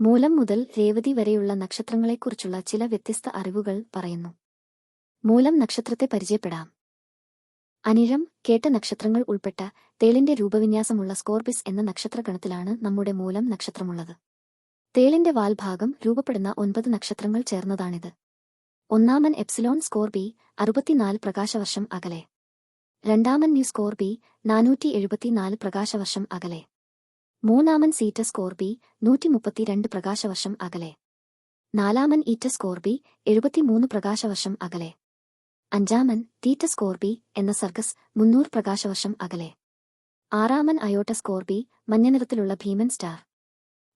മൂലം മുതൽ രേവതി വരെയുള്ള നക്ഷത്രങ്ങളെക്കുറിച്ചുള്ള ചില വ്യത്യസ്ത അറിവുകൾ പറയുന്നു. മൂലം നക്ഷത്രത്തെ പരിചയപ്പെടാം. അനിഴം കേട്ട നക്ഷത്രങ്ങൾ ഉൾപ്പെട്ട തേളിന്റെ രൂപവിന്യാസമുള്ള സ്കോർപിസ് എന്ന നക്ഷത്രഗണത്തിലാണ് നമ്മുടെ മൂലം നക്ഷത്രമുള്ളത്. തേളിന്റെ വാൽഭാഗം രൂപപ്പെടുന്ന ഒൻപത് നക്ഷത്രങ്ങൾ ചേർന്നതാണിത്. ഒന്നാമൻ എപ്സിലോൺ സ്കോർബി അറുപത്തിനാല് പ്രകാശവർഷം അകലെ. രണ്ടാമൻ ന്യൂ സ്കോർബി നാനൂറ്റി എഴുപത്തിനാല് പ്രകാശവർഷം അകലെ. മൂന്നാമൻ സീറ്റസ് കോർബി നൂറ്റി മുപ്പത്തിരണ്ട് പ്രകാശവർഷം അകലെ. നാലാമൻ ഈറ്റസ് കോർബി എഴുപത്തിമൂന്ന് പ്രകാശവർഷം അകലെ. അഞ്ചാമൻ തീറ്റസ് കോർബി എന്ന സർഗസ് മുന്നൂറ് പ്രകാശവർഷം അകലെ. ആറാമൻ അയോട്ടസ് കോർബി മഞ്ഞനിറത്തിലുള്ള ഭീമൻ സ്റ്റാർ.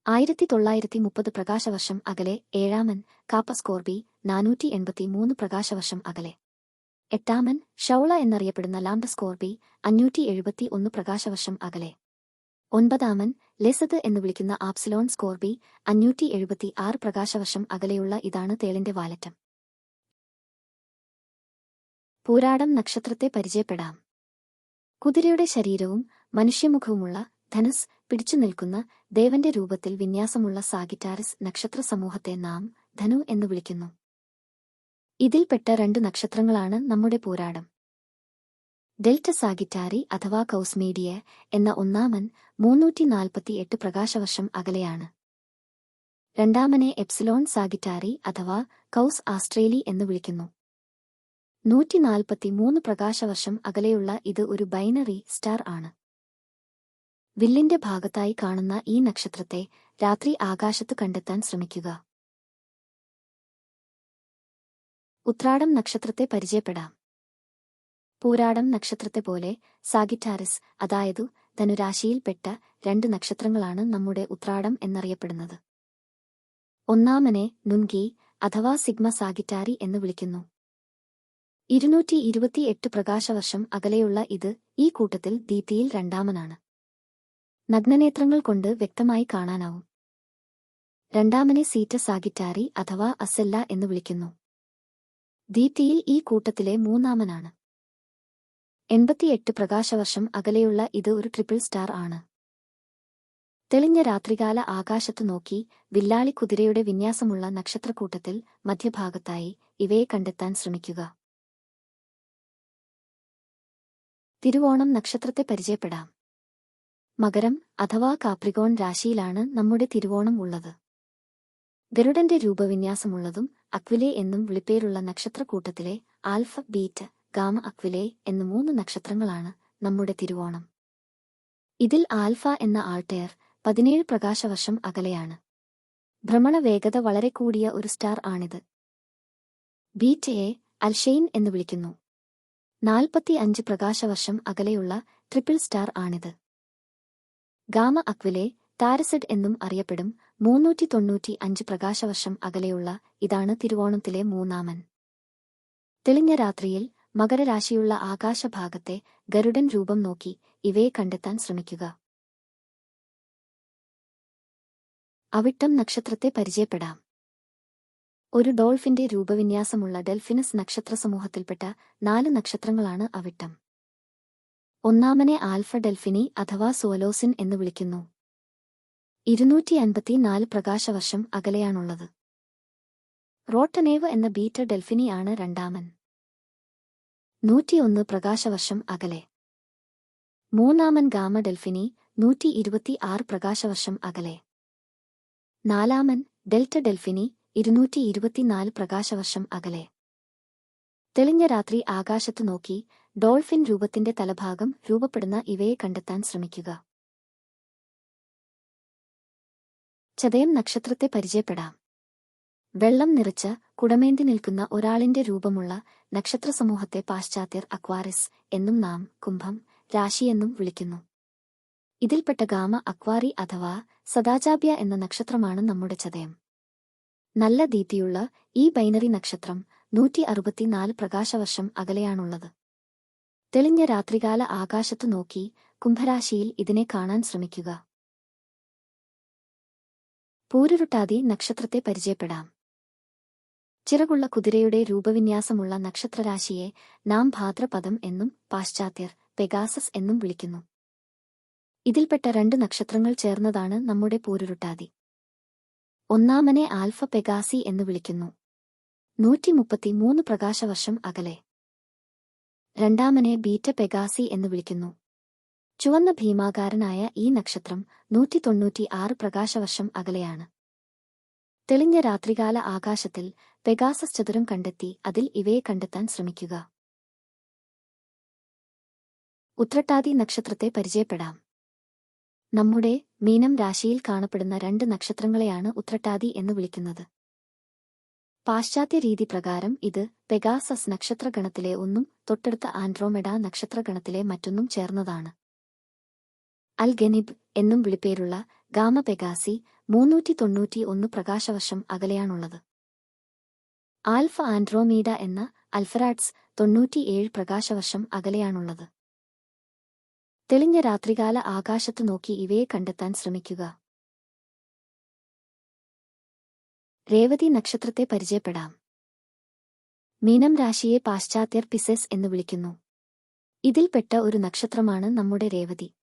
ആയിരത്തി തൊള്ളായിരത്തി മുപ്പത് പ്രകാശവർഷം അകലെ ഏഴാമൻ കാപ്പസ് കോർബി നാനൂറ്റി എൺപത്തി മൂന്ന് പ്രകാശവർഷം അകലെ. എട്ടാമൻ ഷൗള എന്നറിയപ്പെടുന്ന ലാംഡ കോർബി അഞ്ഞൂറ്റി എഴുപത്തി ഒന്ന് പ്രകാശവർഷം അകലെ. ഒൻപതാമൻ ലെസത് എന്ന് വിളിക്കുന്ന ആപ്സിലോൺ സ്കോർബി അഞ്ഞൂറ്റി എഴുപത്തി ആറ് പ്രകാശവർഷം അകലെയുള്ള ഇതാണ് തേളിന്റെ വാലറ്റം. പൂരാടം നക്ഷത്രത്തെ പരിചയപ്പെടാം. കുതിരയുടെ ശരീരവും മനുഷ്യമുഖവുമുള്ള ധനസ് പിടിച്ചു നിൽക്കുന്ന ദേവന്റെ രൂപത്തിൽ വിന്യാസമുള്ള സാഗിറ്റാരസ് നക്ഷത്ര സമൂഹത്തെ നാം ധനു എന്ന് വിളിക്കുന്നു. ഇതിൽപ്പെട്ട രണ്ടു നക്ഷത്രങ്ങളാണ് നമ്മുടെ പൂരാടം. ഡെൽറ്റ സാഗിറ്റാരി അഥവാ കൗസ്മീഡിയ എന്ന ഒന്നാമൻ മൂന്നൂറ്റി നാൽപ്പത്തി എട്ട് പ്രകാശവർഷം അകലെയാണ്. രണ്ടാമനെ എപ്സിലോൺ സാഗിറ്റാരി അഥവാ കൗസ് ആസ്ട്രേലി എന്ന് വിളിക്കുന്നു. നൂറ്റി നാൽപ്പത്തി മൂന്ന് പ്രകാശവർഷം അകലെയുള്ള ഇത് ഒരു ബൈനറി സ്റ്റാർ ആണ്. വില്ലിന്റെ ഭാഗത്തായി കാണുന്ന ഈ നക്ഷത്രത്തെ രാത്രി ആകാശത്ത് കണ്ടെത്താൻ ശ്രമിക്കുക. ഉത്രാടം നക്ഷത്രത്തെ പരിചയപ്പെടാം. പൂരാടം നക്ഷത്രത്തെ പോലെ സാഗിറ്റാറിസ് അതായത് ധനുരാശിയിൽപ്പെട്ട രണ്ട് നക്ഷത്രങ്ങളാണ് നമ്മുടെ ഉത്രാടം എന്നറിയപ്പെടുന്നത്. ഒന്നാമനെ നുൻകി അഥവാ സിഗ്മ സാഗിറ്റാരി എന്ന് വിളിക്കുന്നു. ഇരുന്നൂറ്റി ഇരുപത്തിയെട്ട് പ്രകാശവർഷം അകലെയുള്ള ഇത് ഈ കൂട്ടത്തിൽ ദീപ്തിയിൽ രണ്ടാമനാണ്. നഗ്നനേത്രങ്ങൾ കൊണ്ട് വ്യക്തമായി കാണാനാവും. രണ്ടാമനെ സീറ്റ സാഗിറ്റാരി അഥവാ അസെല്ല എന്ന് വിളിക്കുന്നു. ദീപ്തിയിൽ ഈ കൂട്ടത്തിലെ മൂന്നാമനാണ്. എൺപത്തിയെട്ട് പ്രകാശവർഷം അകലെയുള്ള ഇത് ഒരു ട്രിപ്പിൾ സ്റ്റാർ ആണ്. തെളിഞ്ഞ രാത്രികാല ആകാശത്തു നോക്കി വില്ലാളി കുതിരയുടെ വിന്യാസമുള്ള നക്ഷത്രക്കൂട്ടത്തിൽ മധ്യഭാഗത്തായി ഇവയെ കണ്ടെത്താൻ ശ്രമിക്കുക. തിരുവോണം നക്ഷത്രത്തെ പരിചയപ്പെടാം. മകരം അഥവാ കാപ്രികോൺ രാശിയിലാണ് നമ്മുടെ തിരുവോണം ഉള്ളത്. ഗരുഡന്റെ രൂപവിന്യാസമുള്ളതും അക്വിലെ എന്നും വിളിപ്പേരുള്ള നക്ഷത്രക്കൂട്ടത്തിലെ ആൽഫ ബീറ്റ് ഗാമ അക്വിലെ എന്ന മൂന്ന് നക്ഷത്രങ്ങളാണ് നമ്മുടെ തിരുവോണം. ഇതിൽ ആൽഫ എന്ന ആൾട്ടയർ പതിനേഴ് പ്രകാശവർഷം അകലെയാണ്. ഭ്രമണ വേഗത വളരെ കൂടിയ ഒരു സ്റ്റാർ ആണിത്. ബീറ്റയെ അൽഷെയിൻ എന്ന് വിളിക്കുന്നു. നാൽപ്പത്തി അഞ്ച് പ്രകാശവർഷം അകലെയുള്ള ട്രിപ്പിൾ സ്റ്റാർ ആണിത്. ഗാമ അക്വിലെ താരസെഡ് എന്നും അറിയപ്പെടും മൂന്നൂറ്റി തൊണ്ണൂറ്റി അഞ്ച് പ്രകാശവർഷം അകലെയുള്ള ഇതാണ് തിരുവോണത്തിലെ മൂന്നാമൻ. തെളിഞ്ഞ രാത്രിയിൽ മകരരാശിയുള്ള ആകാശഭാഗത്തെ ഗരുഡൻ രൂപം നോക്കി ഇവയെ കണ്ടെത്താൻ ശ്രമിക്കുക. അവിട്ടം നക്ഷത്രത്തെ പരിചയപ്പെടാം. ഒരു ഡോൾഫിന്റെ രൂപവിന്യാസമുള്ള ഡെൽഫിനസ് നക്ഷത്ര സമൂഹത്തിൽപ്പെട്ട നാല് നക്ഷത്രങ്ങളാണ് അവിട്ടം. ഒന്നാമനെ ആൽഫ ഡെൽഫിനി അഥവാ സോലോസിൻ എന്ന് വിളിക്കുന്നു. ഇരുന്നൂറ്റി അൻപത്തിനാല് പ്രകാശവർഷം അകലെയാണുള്ളത്. റോട്ടനേവ് എന്ന ബീറ്റ ഡെൽഫിനി ആണ് രണ്ടാമൻ. നൂറ്റിയൊന്ന് പ്രകാശവർഷം അകലെ. മൂന്നാമൻ ഗാമ ഡെൽഫിനി നൂറ്റി ഇരുപത്തി ആറ് പ്രകാശവർഷം അകലെ. നാലാമൻ ഡെൽറ്റ ഡെൽഫിനി ഇരുന്നൂറ്റി ഇരുപത്തിനാല് പ്രകാശവർഷം അകലെ. തെളിഞ്ഞ രാത്രി ആകാശത്തു നോക്കി ഡോൾഫിൻ രൂപത്തിന്റെ തലഭാഗം രൂപപ്പെടുന്ന ഇവയെ കണ്ടെത്താൻ ശ്രമിക്കുക. ചതയം നക്ഷത്രത്തെ പരിചയപ്പെടാം. വെള്ളം നിറച്ച് കുടമേന്തി നിൽക്കുന്ന ഒരാളിന്റെ രൂപമുള്ള നക്ഷത്രസമൂഹത്തെ പാശ്ചാത്യർ അക്വാറിസ് എന്നും നാം കുംഭം രാശിയെന്നും വിളിക്കുന്നു. ഇതിൽപ്പെട്ട ഗാമ അക്വാറി അഥവാ സദാചാബ്യ എന്ന നക്ഷത്രമാണ് നമ്മുടെ ചതയം. നല്ല ദീപ്തിയുള്ള ഈ ബൈനറി നക്ഷത്രം നൂറ്റി അറുപത്തിനാല് പ്രകാശവർഷം അകലെയാണുള്ളത്. തെളിഞ്ഞ രാത്രികാല ആകാശത്തു നോക്കി കുംഭരാശിയിൽ ഇതിനെ കാണാൻ ശ്രമിക്കുക. പൂരുരുട്ടാതി നക്ഷത്രത്തെ പരിചയപ്പെടാം. ചിറകുള്ള കുതിരയുടെ രൂപവിന്യാസമുള്ള നക്ഷത്രരാശിയെ നാം ഭാദ്രപദം എന്നും പാശ്ചാത്യർ പെഗാസസ് എന്നും വിളിക്കുന്നു. ഇതിൽപ്പെട്ട രണ്ട് നക്ഷത്രങ്ങൾ ചേർന്നതാണ് നമ്മുടെ പൂരുരുട്ടാതി. ഒന്നാമനെ ആൽഫ പെഗാസി എന്ന് വിളിക്കുന്നു. നൂറ്റി മുപ്പത്തിമൂന്ന് പ്രകാശവർഷം അകലെ. രണ്ടാമനെ ബീറ്റ പെഗാസി എന്ന് വിളിക്കുന്നു. ചുവന്ന ഭീമാകാരനായ ഈ നക്ഷത്രം നൂറ്റി തൊണ്ണൂറ്റി ആറ് പ്രകാശവർഷം അകലെയാണ്. തെളിഞ്ഞ രാത്രികാല ആകാശത്തിൽ പെഗാസസ് ചതുരം കണ്ടെത്തി അതിൽ ഇവയെ കണ്ടെത്താൻ ശ്രമിക്കുക. ഉത്രട്ടാതി നക്ഷത്രത്തെ പരിചയപ്പെടാം. നമ്മുടെ മീനം രാശിയിൽ കാണപ്പെടുന്ന രണ്ട് നക്ഷത്രങ്ങളെയാണ് ഉത്രട്ടാതി എന്ന് വിളിക്കുന്നത്. പാശ്ചാത്യ രീതി പ്രകാരം ഇത് പെഗാസസ് നക്ഷത്രഗണത്തിലെ ഒന്നും തൊട്ടടുത്ത ആൻഡ്രോമെഡ നക്ഷത്രഗണത്തിലെ മറ്റൊന്നും ചേർന്നതാണ്. അൽ ഗനിബ് എന്നും വിളിപ്പേരുള്ള ഗാമ പെഗാസി മൂന്നൂറ്റി തൊണ്ണൂറ്റി ഒന്ന് പ്രകാശവർഷം അകലെയാണുള്ളത്. ആൽഫ ആൻഡ്രോമീഡ എന്ന അൽഫറാഡ്സ് തൊണ്ണൂറ്റിയേഴ് പ്രകാശവർഷം അകലെയാണുള്ളത്. തെളിഞ്ഞ രാത്രികാല ആകാശത്തു നോക്കി ഇവയെ കണ്ടെത്താൻ ശ്രമിക്കുക. രേവതി നക്ഷത്രത്തെ പരിചയപ്പെടാം. മീനം രാശിയെ പാശ്ചാത്യർ പിസസ് എന്ന് വിളിക്കുന്നു. ഇതിൽപ്പെട്ട ഒരു നക്ഷത്രമാണ് നമ്മുടെ രേവതി.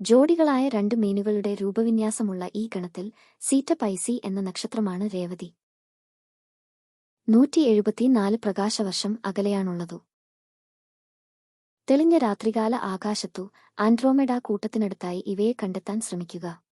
ജോഡികളായ രണ്ട് മീനുകളുടെ രൂപവിന്യാസമുള്ള ഈ ഗണത്തിൽ സീറ്റ പൈസി എന്ന നക്ഷത്രമാണ് രേവതി. നൂറ്റി എഴുപത്തിനാല് പ്രകാശവർഷം അകലെയാണുള്ളതു. തെളിഞ്ഞ രാത്രികാല ആകാശത്തു ആൻഡ്രോമെഡ കൂട്ടത്തിനടുത്തായി ഇവയെ കണ്ടെത്താൻ ശ്രമിക്കുക.